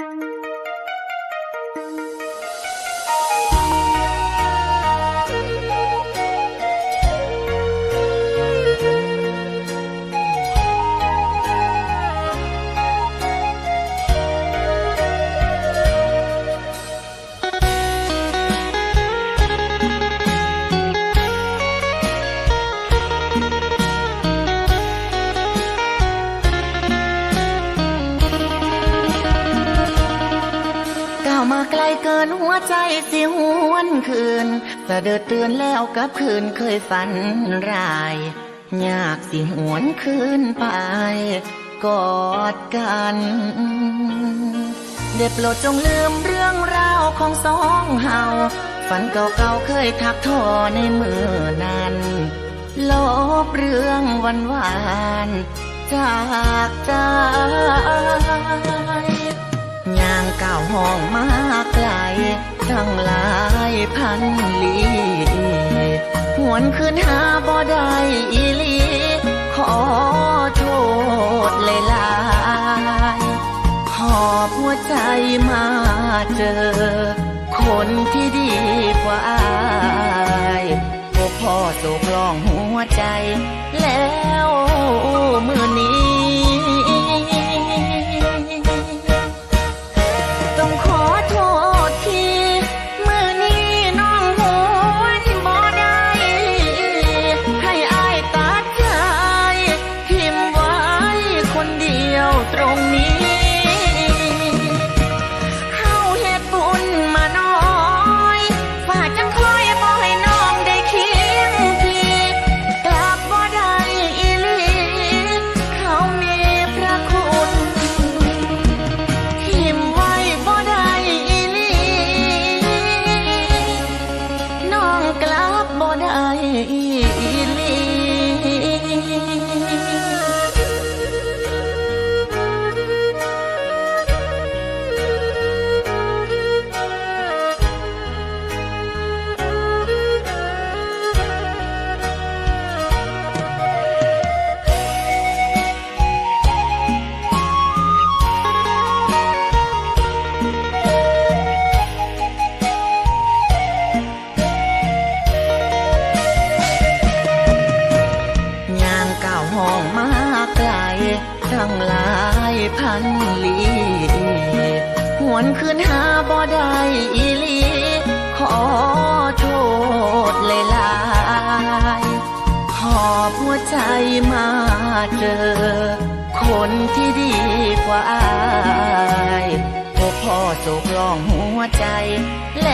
ก้า มาไกลเกินหัวใจสิหวนคืนสะเดิดเตือนแล้วกับคืนเคยฝันร้าย ยากสิหวนคืนไปกอดกัน เด็ดโปรดจงลืมเรื่องราวของสองเฮาฝันเก่าๆเคยทักทอในมือนั้นลบเรื่องวันวานจากใจ ห้องมาไกลตั้งหลายพันลีหวนคืนหาบ่ได้อีลีขอโทษเลยลายๆหอบหัวใจมาเจอ คนที่ดีกว่าอายพวกพ่อโศกร้องหัวใจ แล้วมือน ห้องมาไกลตั้งหลายพันลีหวนคืนหาบ่ได้อีลีขอโทษเลยลายๆหอบหัวใจมาเจอ คนที่ดีกว่าอายพบพ่อโศกร้องหัวใจแล้ว